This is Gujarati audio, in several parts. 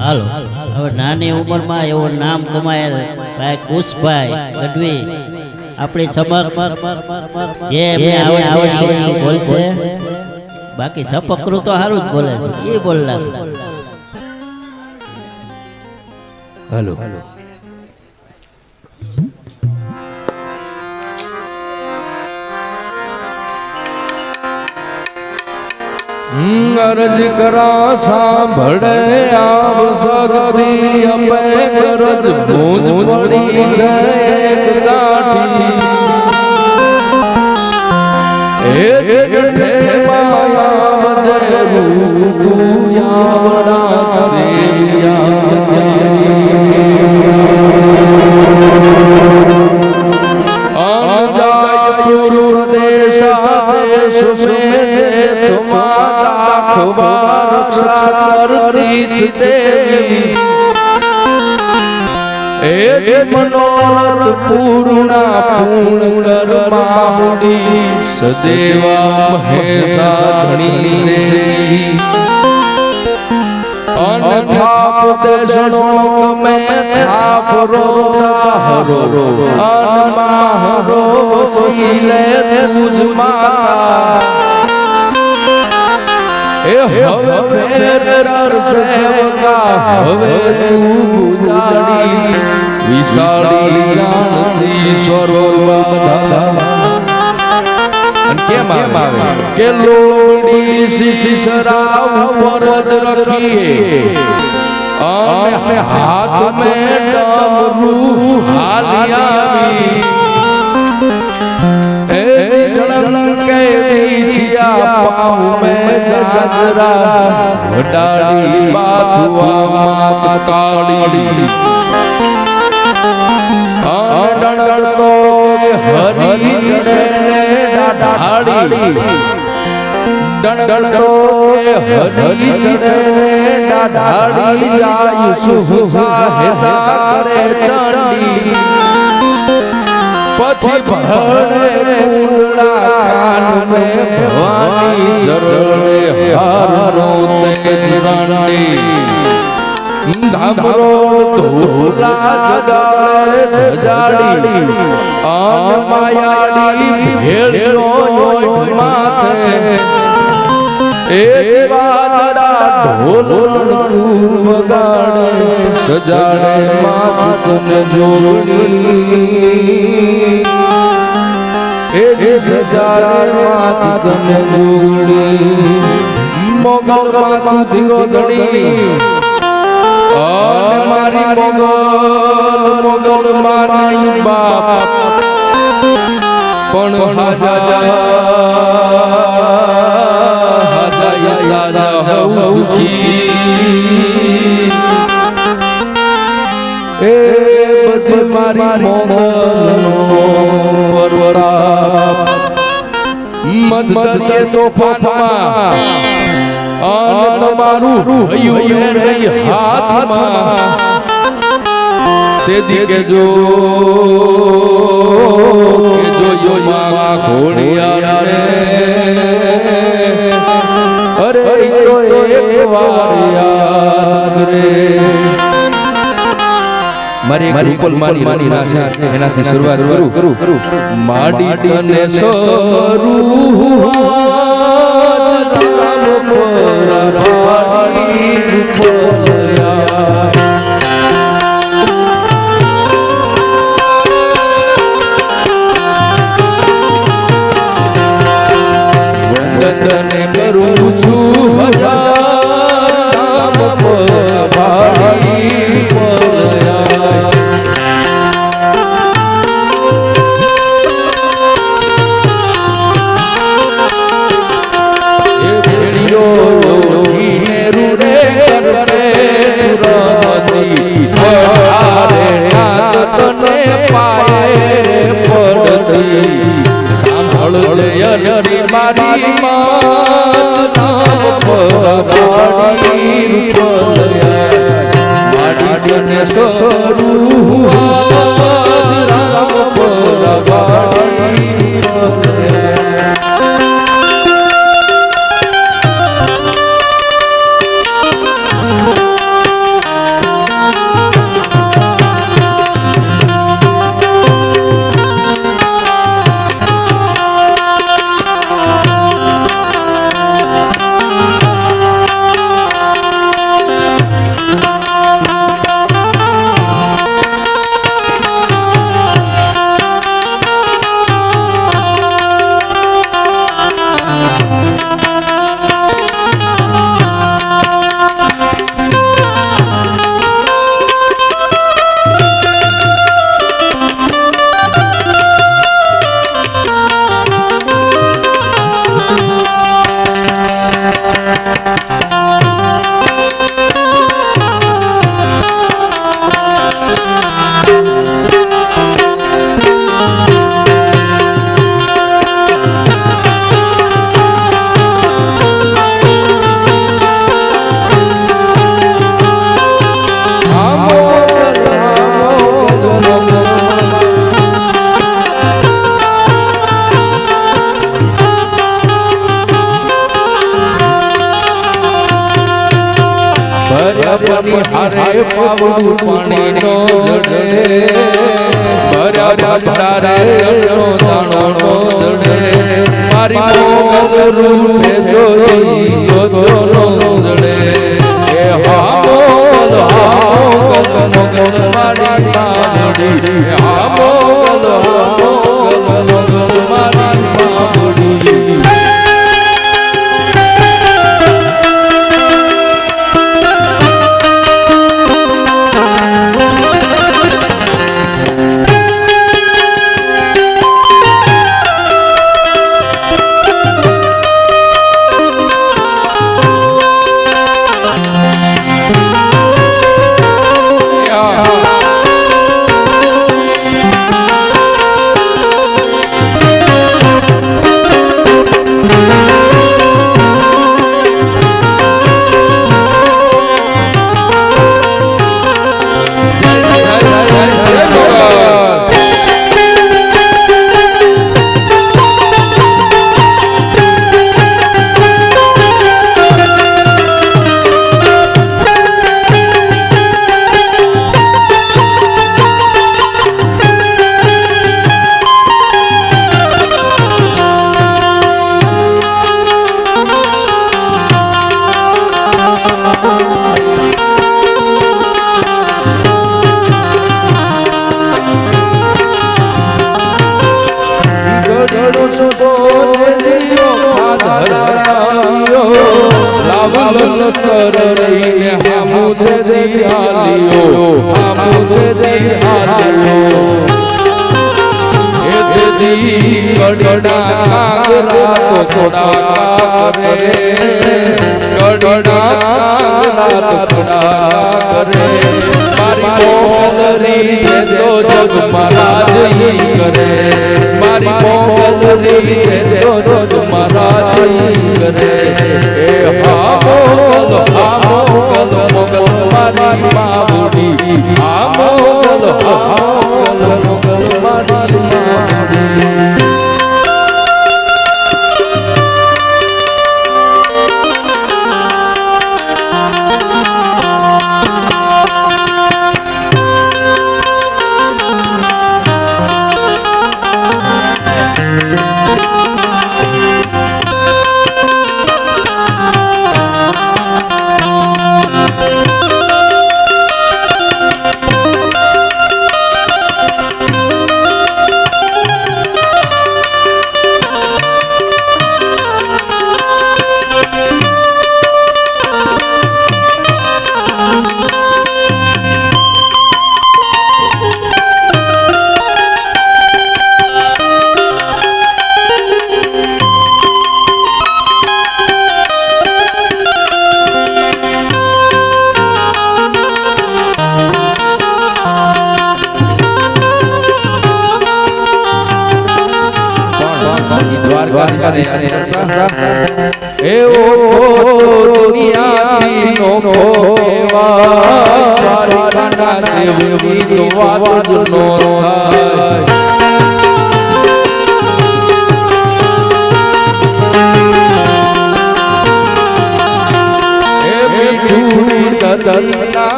હાલો. હવે નાની ઉંમરમાં એવું નામ કમાયેલ ભાઈ કુશભાઈ ગઢવી આપણી સમક્ષ જે એમને આવડે છે એ બોલશે. બાકી સપકરું તો સારું જ બોલે છે. એ બોલના હાલો. અરજ કરા સાંભળે આવ શક્તિ અપે કરજ ભૂજ પડી છે એક કાઠી એક માયા જય રૂપ તું યાવડા જ મનોરથ પૂર્ણ પૂર્ણ કરમાવડી સદેવા મહેશા ધણી સે અનથાપ દેશનો મે થાપ રોતા હરો. અનમા હરો વસીલે તુજ માતા. હવે હવે તું ગુજારી વિશાળી જાણતી સ્વરોવધા અને કેમ આવે કે લોડી શિશરા ઉપર જ રખીએ અને હાથ મે ડમરૂ હાલી આવી એ જણન કે બીછિયા પાઉ મે જાજરા વડાડી બાથુઆ માત કાળી અનડણ તો હરી ચડે દાઢાડી ડણ તો હરી ચડે દાઢાડી જાય સુહસા હેતા કરે ચંડી. પછી ભરડે કુંડળા કાન મે ભવાની જરડે હારો તેજ સાંડી. ધામરો ધોલા જગાડે ધજાડી અન માયાડી ભેળો માથે એ વાદળા ઢોલ વગાડે સજાડે માતુન તને જોડી એ સજાડે માતુન તને જોડી મોગલ માતુ ધડી અને મારી મોગલ મોગલ મારી બાપ. પણ સુખી. એ બધી મારી મોગલનો પરવરાપ. તો તોફાનમાં અન તમારું હૈયું નહીં હાથમાં. તે દીકે જો કે જો યો માં ઘોડિયાને. અરે તો એક વાર યાદ રે. મારી એક રૂપલ માની રચના છે. એનાથી શરૂઆત કરું. માડી તને સરું વંદને કરું છું હજાર પડતી સાંભળજે અરી મારી માત નામ પવાડી રૂપદયા માડી ને સરું આજ રામ પવાડી રૂપદયા પાણી નો જડે. ભર્યા અન્નો દાણો ગઢડા કાંગરા તો થોડા કરે ગઢડા કાંગરા તો થોડા કરે મારી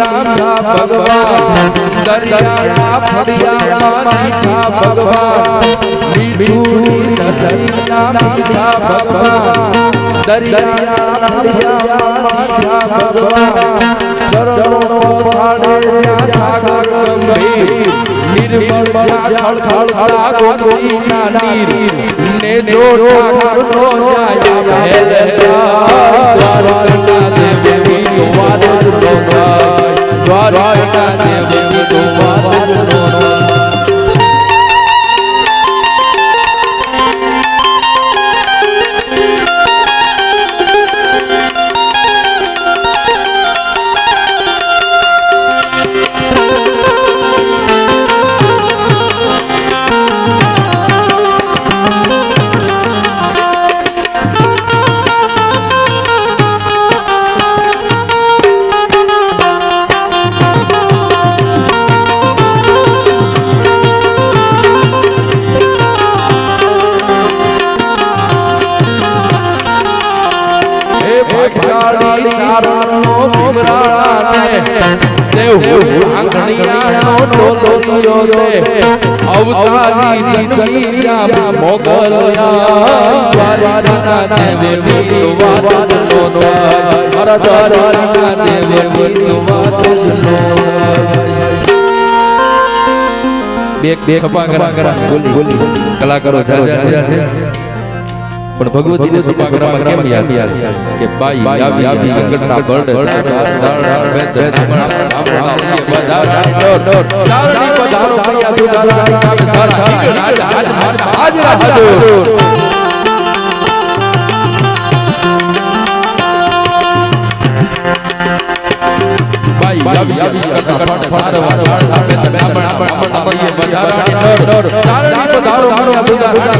દરિયાના ભગવાન દરિયા ફળિયા મીઠા ભગવાન મીઠું દરિયાના ભગવાન દરિયા ફળિયામાં મીઠા ભગવાન ચરણો દ્વારકા દેવી તો ભીમરાળાને દેવ આંગણિયાનો ટોલોલિયો દે અવતારી જન્મી ત્યાં મોગલયા વારીના દેવે વિદ્વાન નો મારા દ્વારના દેવે વિદ્વાન બે બે છપા કરા કરા બોલી બોલી કલાકારો જા જા જા જા. પણ ભગવતીને છપા કરવામાં કેમ યાદ યાદ કે બાઈ આવી આવી સંગતના બળ હાજર બાઈ આવી આવી સંગતના બળ વારવાર આવે તમે આપણે આપણે આપણે વધારાની ડર ડર તારણી પધારો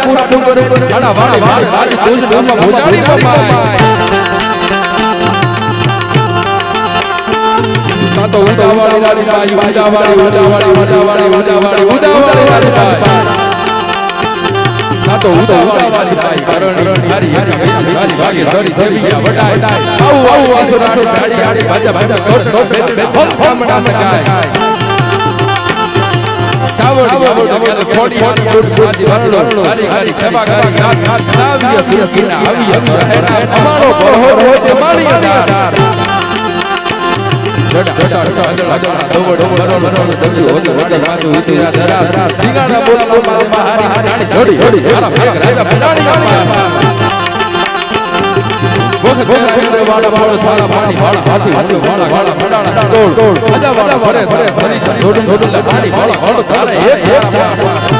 પૂરા ડુંગરે જાડા વાળી વાળ રાજ તુજ ધર્મ ભોજાડી પમાય કાતો ઉડાવાળી વાળી બાઈ ઉડાવાળી ઉડાવાળી ઉડાવાળી ઉડાવાળી ઉડાવાળી વાળી બાઈ ઉડાવાળી વાળી બાઈ કરણી હારી હારી હારી ભાગે સરી દેવી આ વડાય આવું આવું આસુરાણી ગાડી આડી ભાજા ભાજા કોચ કોચ તકાય ચાવડ ચાવડ ખોડી હાડી દૂર સાજી વરણો હારી હારી સેવા કરી હાથ હાથ નાવ્ય સુરકીના આવી રહેના અમારો બરહો રોજ માળી અડાર ફરે ફરે ફરી દોડ દોડ પાણી વાળા વાળા તારા એક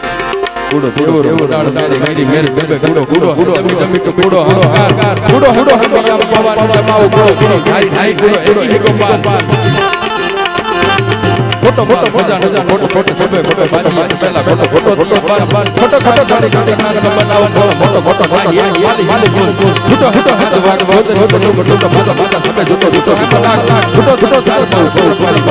કુડો કુડો ઉડાડ ઉડાડ મેરી મેરી બેબે કુડો કુડો કુડો જમી જમી કુડો કુડો હંકાર કુડો કુડો હંકાર પવન જમાવ કુડો કુડો હાઈ હાઈ કુડો એડો એગો પાર ફોટો ફોટો ખજાનો ફોટો ફોટો સબે ફોટો બાજી પેલા ફોટો ફોટો ફોટો બાર બાર ફોટો ફોટો ગાડી ગાડી ના બનાવો ફોટો ફોટો વાલી વાલી વાલી ફોટો ફોટો હાથ વાગ વાગ ફોટો ફોટો ફોટો માતા માતા સબે જુટો જુટો લાખ લાખ ફોટો ફોટો સાર બહુ બહુ એક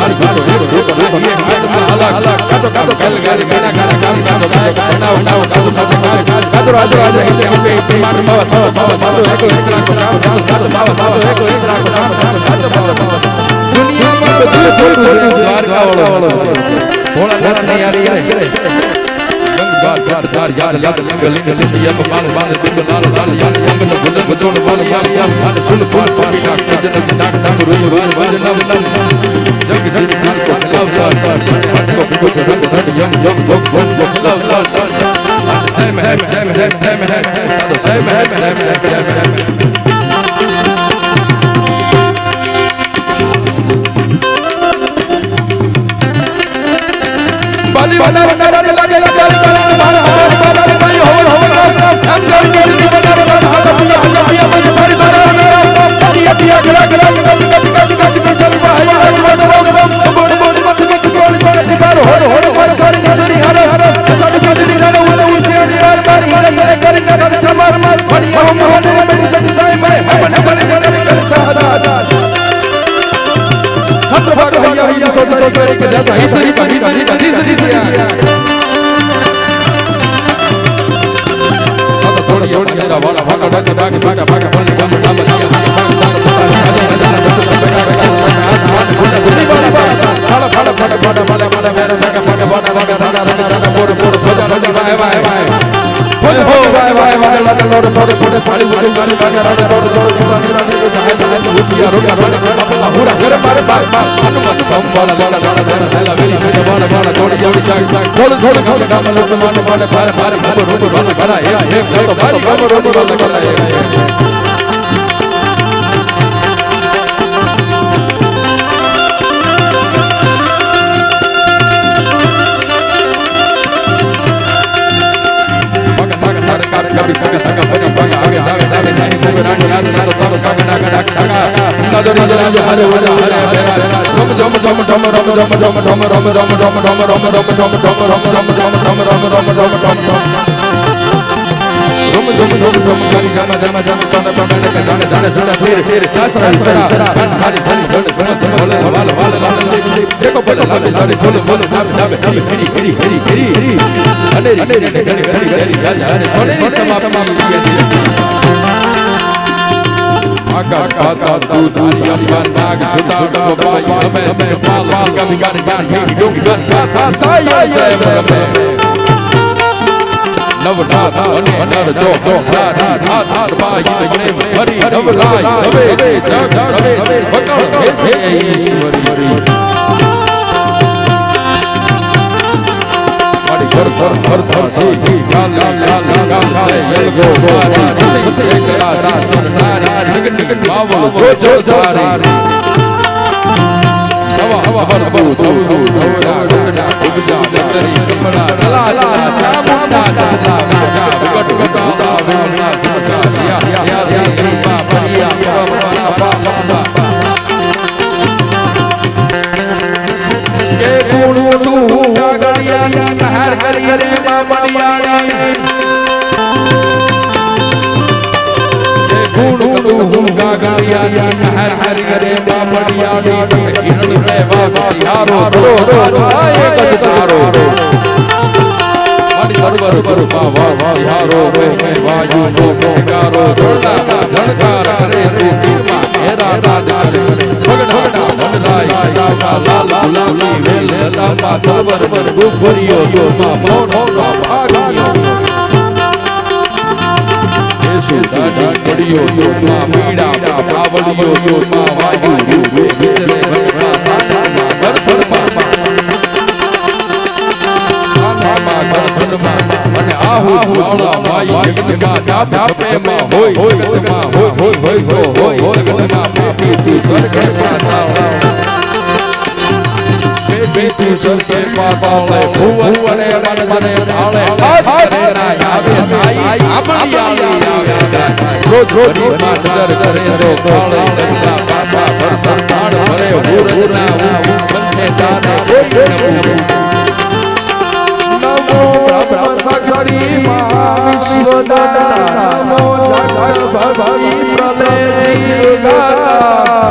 ફોટો લાગી એક હાથ હલાક હલાક કાચો કાચો ગાલ ગાલી ગાડા ગાડા ગાલ કાચો કાચો બનાવો બનાવો કાચો સાથે ગાલ કાચો રાજો રાજો હિતે હિતે માર બાવા સાવ સાવ સાવ એક ઇસરા કો સાવ સાવ બાવા સાવ એકો વાળો ભોળાનાથ ને યાર યાર યાર યાર સંગલિંગ લિંગ બાલ બાલ તુંગ લાલ લાલ યાર ન ગુણ ગુદોડ બાલ યાર યાર બાલ સુન પાલ પાપી નાક સજન ડાક ડાક રૂજ વાર વજ નમ નમ જગ જગ નાલ કો લાલ લાલ કો કો કો રંગ રંગ યમ યમ ભોગ ભોગ ભોગ લાવ લાલ લાલ જય મહે જય મહે જય મહે જય મહે જય મહે જય મહે બાલી વાલા ोड़ સમાપ્તિ Agakata tutan yaman nagsudang babay Ame kapala kami ganyan Yung kansatan saya saya magabe Navnath अने नर जो तो राधा राधा बाई तने हरि नव राय नवे जग नवे बकल हे जे ईश्वरी हरि हर हर हर जी ઉઠાય જલગો તારી સિંહ કરા સંસારી ઠગ ઠગ બાવળ જો જો તારી હવા હવા પર બુ દોરુ ઢોરા ડસડા ઉગજા લતરી કમળા ચલા ચલા ચામુંડા ચાલા ગોડા વિકટ ગોડા વેલા સુતા યા યા સિંહ બા પરિયા પરમરા બા લંબા કે ગુણુ તું ગડિયા નહર હરિ હરિ બા મણિયા હું ગાગડિયાની હર હર કરે બાબડિયાની હિરણ રહેવાસી હારો રો રો એક જ તારો સર્વર કૃપા વાહ હારો રો મે વાયુ નો મોગારો ધોળા ધણકાર કરે તું કૃપા હેરા રાજા કરે ભગડા ભગડાય લાલા લાલા લાલી વેલ લાલા સર્વર પર ગુફરિયો તો મા મોનો ભાગિયો યેસુ દાડા ઘડીઓ યોગમાં પીડા પાવડીઓ યોગમાં વાયુ રૂપે વિચરે ભરણા તાનામાં ગરભરમાં તાનામાં ગરભરમાં અને આહુ ભાવણા ભાઈ યજ્ઞમાં જાપેમાં હોય હોય હોય હોય હોય હોય હોય હોય હોય હોય હોય હોય હોય હોય હોય હોય બેટી સરખે પાતાળે ભુવને મન મને ઢાળે આવે સાઈ આપણી આલી આવે રોજ રોજ માં નજર કરે તો કાળે ગંગા પાછા ભરતા પ્રાણ ભરે હુરના હું બંને જાને કોઈ નમો નમો બ્રહ્મ સાક્ષરી મહાવિષ્ણુ દાદા નમો જગત ભવસી પ્રલય જીવગા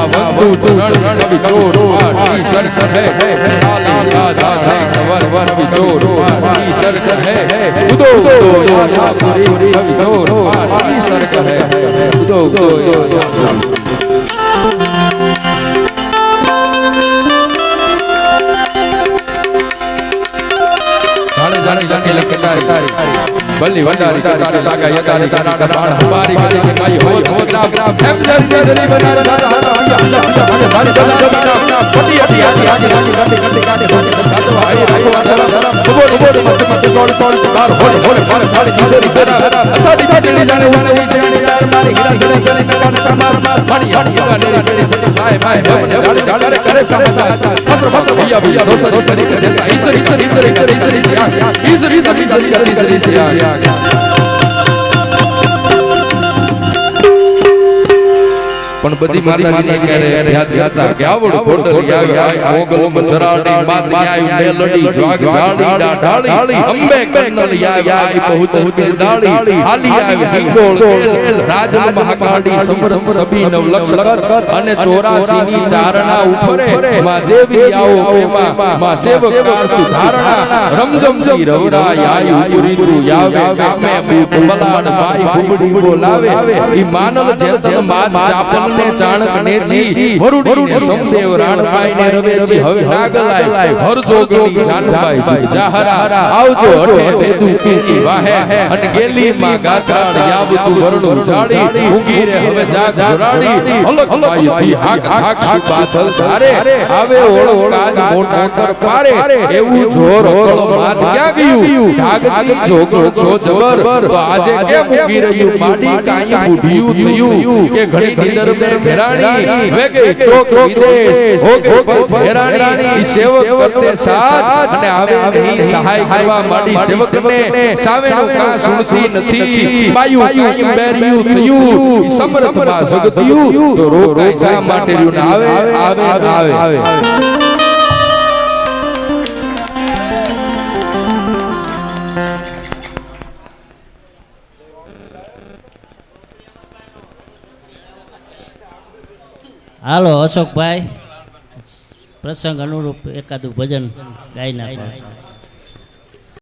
चूर कभी चोर मारी शर्त है लाला दादा है खबर वर कभी चोर मारी शर्त है उदो उदो आशा पूरी कभी चोर मारी शर्त है उदो उदो आशा पूरी जाने जाने लगता बल्ली भंडारी तारे लागा ये तारे तारा तारा हमारी गाड़ी में काई हो होता एम जब जब जरी बना रहा हमारा हमारा Yeah, yeah, yeah. પણ બધી માતાજીને ક્યારે યાદ કરતા કે આવડ ખોટલી આવી આય મોગલ મજરાડી બાત ન્યાય મેલડી જ્વાગ જાડી ડાઢાળી અંબે કન્નલ યાય આય પહોંચતી દાળી હાલી આવી હિંગોળ કેલ રાજલ મહાકાળી સમરથ સભી નવ લક્ષ કર અને 84 ની ચારણા ઉફરે માં દેવી આવો પ્રેમા માં સેવક કાર સુધારણા રમજમજી રવરાય આયુ પુરીતુ યાવે કામે બૂટ બલાડ ભાઈ ઘુમડી બોલાવે ઈ માનવ જેતન માત ચાપલ ને ચાણક નેજી વરુડી ને સમદેવ રાણભાઈ ને રવેજી હવે નાગલાય. હર જોગણી જાનભાઈ જી. જાહરા. આવજો અટે બેદુ કેની વાહે. અને ગેલી માં ગાત્રાણ યાબતું વરણું જાડી ઊંઘી રે હવે જાગ જોરાડી અલગ માઈ થી હાક હાક સુ બાદલ ધારે આવે ઓળો કાજ મોટા કર પારે એવું જોર ઓળો માત ક્યાં ગયું? જાગતી જોગો છો જબર. તો આજે કેમ ઊંઘી રહ્યું? માડી કાઈ બુઢિયું થયું કે ઘણી નીંદર મે ઘેરાણી વેગે ચોક વિદેશ હોગે પર સેવક કરતે સાથ અને આવે નહીં સહાય કરવા માંડી સેવકને સાવેનું કા સુણતી નથી બાયું બેરિયું થયું સમરથમાં જગતિયું તો રોકાય શા માટે રહ્યું? ને આવે આવે. આવે. હાલો અશોકભાઈ. પ્રસંગ અનુરૂપ એકાદું ભજન ગાઈ નાખો.